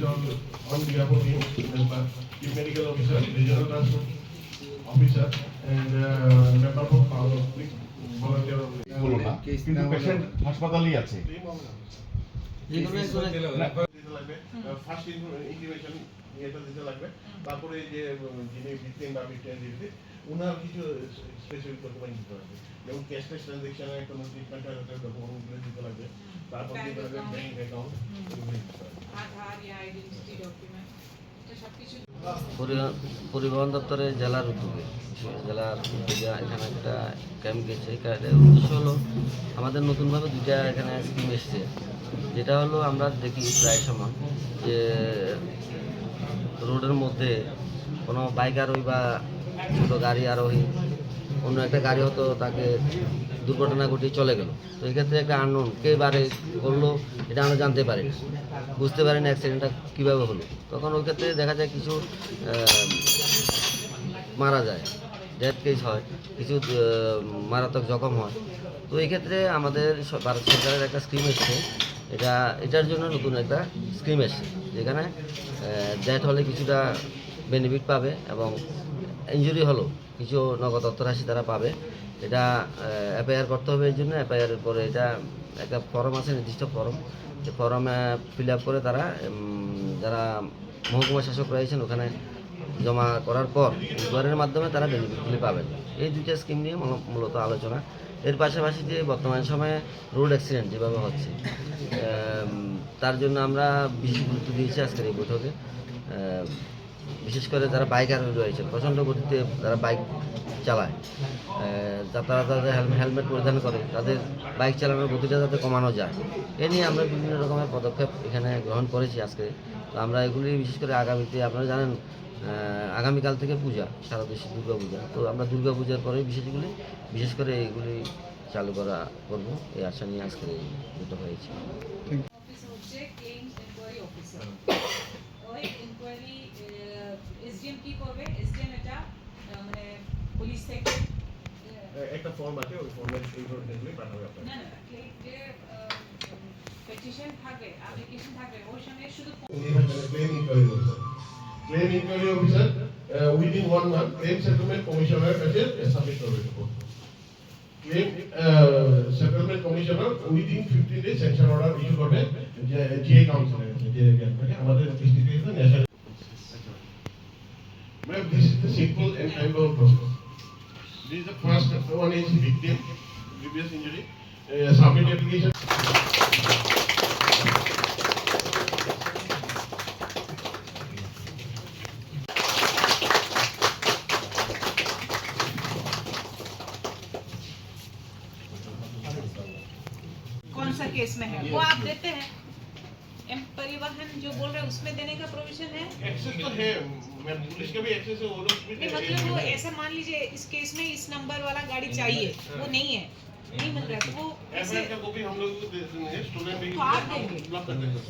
is on, on behalf of him, the Chief Medical Officer, Regional Transport Officer, and uh, member of public volunteer. কিন্তু patient হাসপাতালেই আছে দিতে লাগবে first incubation এটা দিতে লাগবে তারপরে যে যিনি ভিকটিম বা দিতে ওনার কিছু স্পেসিফিক ডকুমেন্ট দিতে লাগবে যেমন ক্যাশলেস ট্রানজেকশনে কোনো ট্রিটমেন্ট ডকুমেন্টগুলো দিতে লাগবে তারপর দিতে লাগবে ব্যাংক অ্যাকাউন্ট এগুলো দিতে লাগবে আধার ইয়া আইডেন্টিটি ডকুমেন্ট এটা সব কিছু পরিবহন পরিবহন দপ্তরে জেলার উদ্যোগে জেলার উদ্যোগে এখানে একটা ক্যাম্প গেছে উদ্দেশ্য হলো আমাদের নতুনভাবে দুইটা এখানে স্কিম এসছে যেটা হলো আমরা দেখি প্রায় সময় যে রোডের মধ্যে কোনো বাইক আরোহী বা ছোটো গাড়ি আরোহী অন্য একটা গাড়ি হতো, তাকে দুর্ঘটনা ঘটিয়ে চলে গেল। তো এই ক্ষেত্রে একটা আননোন কে বারে করল এটা আমরা জানতে পারি বুঝতে পারি না অ্যাক্সিডেন্টটা কীভাবে হলো। তখন ওই ক্ষেত্রে দেখা যায় কিছু মারা যায় ডেথ কেস হয়, কিছু মারাত্মক জখম হয়। তো এই ক্ষেত্রে আমাদের ভারত সরকারের একটা স্কিম এসছে। এটা, এটার জন্য নতুন একটা স্কিম এসছে। যেখানে ডেথ হলে কিছুটা বেনিফিট পাবে এবং ইঞ্জুরি হলো, কিছু নগদ অর্থ রাশি তারা পাবে। এটা অ্যাপায়ার করতে হবে এই জন্য। অ্যাপায়ারের পরে এটা একটা ফর্ম আছে, নির্দিষ্ট ফর্ম সেই ফর্মে ফিল আপ করে তারা যারা মহকুমা শাসক রয়েছেন, ওখানে জমা করার পর দুয়ারের মাধ্যমে তারা বেনিফিটগুলি পাবেন। এই দুইটা স্কিম নিয়ে মূলত আলোচনা। এর পাশাপাশি যে বর্তমান সময়ে রোড অ্যাক্সিডেন্ট যেভাবে হচ্ছে তার জন্য আমরা বিশেষ গুরুত্ব দিয়েছি আজকের এই বৈঠকে। বিশেষ করে যারা বাইকার রয়েছে প্রচণ্ড গতিতে যারা বাইক চালায় যা- তারা তাদের হেলমেট পরিধান করে তাদের বাইক চালানোর গতিটা যাতে কমানো যায়। এ নিয়ে আমরা বিভিন্ন রকমের পদক্ষেপ এখানে গ্রহণ করেছি আজকে। তো আমরা এগুলি বিশেষ করে আগামীতে আপনারা জানেন আগামীকাল থেকে পূজা সারা দেশে দুর্গা পূজা। তো আমরা দুর্গা পূজার পরে বিশেষগুলি বিশেষ করে এইগুলি চালু করা করব। এই আশা নিয়ে আজকে দুটো হয়েছে। অফিসার ওই এনকোয়ারি এসডিএম কি করবে এসডিএম এটা মানে পুলিশ থেকে একটা ফর্ম আছে ওই ফর্মের এই ধরনেরগুলি পাঠাবে আপনাকে না না যে পেটিশন থাকবে অ্যাপ্লিকেশন থাকবে ওর সঙ্গে শুধু claim inquiry officer. Claim inquiry officer, uh, within one month, claim settlement কাছে submit করবে. Claim uh, settlement commissioner within 15 days sanction order issue করবে জিএ কাউন্সিলের কাছে যে আমাদের this is the simple and time bound process. This is the first one is victim, previous injury, uh, submit application. कौन सा केस में है वो आप देते हैं परिवहन जो बोल रहे हैं उसमें देने का प्रोविज़न है एक्सेस तो है मैम पुलिस का भी एक्सेस है वो लोग भी नहीं मतलब वो ऐसा मान लीजिए इस केस में इस नंबर वाला गाड़ी चाहिए वो नहीं है। नहीं मिल रहा है तो वो ऐसे का कॉपी हम लोग दे देंगे स्टूडेंट भी तो आप देंगे? ब्लॉक कर देंगे।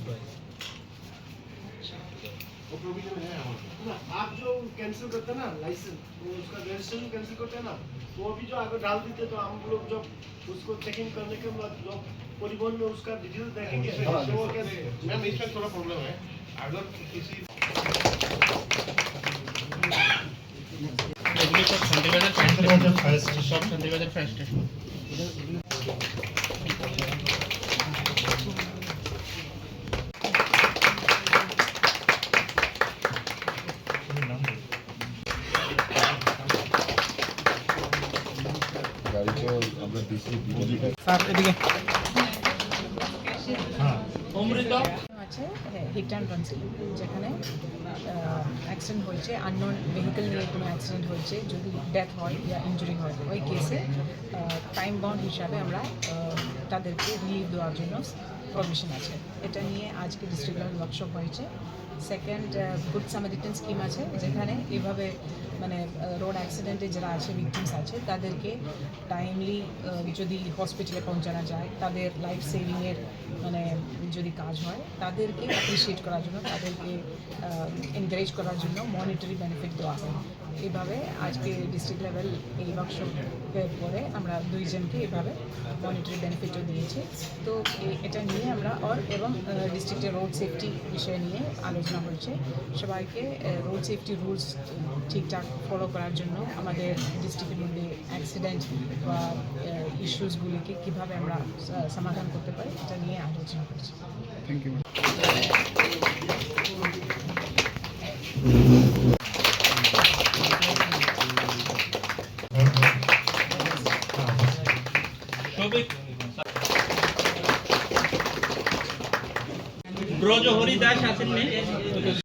वो प्रोविज़न है हमारे आप जो कैंसिल करते हैं ना लाइसेंस वो उसका रजिस्ट्रेशन कैंसिल करते हैं ना वो अभी जो आगे डाल देते तो हम लोग जब उसको चेकिंग करने के बाद जो परिवहन में उसका डिटेल देखेंगे तो वो कैसे मैम इसमें थोड़ा प्रॉब्लम है। अगर किसी Shantibazar fire station fire station সব শান্তিবাজার ফায়ার স্টেশন স্যার এদিকে অমৃত আছে হিট অ্যান্ড রান যেখানে অ্যাক্সিডেন্ট হয়েছে আননোন ভেহিকেল নিয়ে কোনো অ্যাক্সিডেন্ট হয়েছে, যদি ডেথ হয় বা ইঞ্জুরি হয়, ওই কেসে টাইম বাউন্ড হিসাবে আমরা তাদেরকে রিলিফ দেওয়ার জন্য প্রভিশন আছে। এটা নিয়ে আজকে ডিস্ট্রিক্ট লেভেল ওয়ার্কশপ হয়েছে। সেকেন্ড গুড সামারিটেন স্কিম আছে, যেখানে এভাবে মানে রোড অ্যাক্সিডেন্টে যারা আছে ভিকটিমস আছে, তাদেরকে টাইমলি যদি হসপিটালে পৌঁছানো যায়, তাদের লাইফ সেভিংয়ের মানে যদি কাজ হয়, তাদেরকে অ্যাপ্রিসিয়েট করার জন্য, তাদেরকে এনকারেজ করার জন্য মনিটারি বেনিফিট দেওয়া হয়। এইভাবে আজকে ডিস্ট্রিক্ট লেভেল এই ওয়ার্কশপের পরে আমরা দুইজনকে এইভাবে মনিটারি বেনিফিটও দিয়েছি। তো এটা নিয়ে আমরা আর এবং ডিস্ট্রিক্টের রোড সেফটি বিষয় নিয়ে আলোচনা হচ্ছে। সবাইকে রোড সেফটি রুলস ঠিকঠাক ফলো করার জন্য আমাদের ডিস্ট্রিক্টের মধ্যে অ্যাক্সিডেন্ট বা ইস্যুসগুলিকে কীভাবে আমরা সমাধান করতে পারি, এটা নিয়ে আলোচনা করছি থ্যাংক ইউ ব্রজহরি দাস আছেন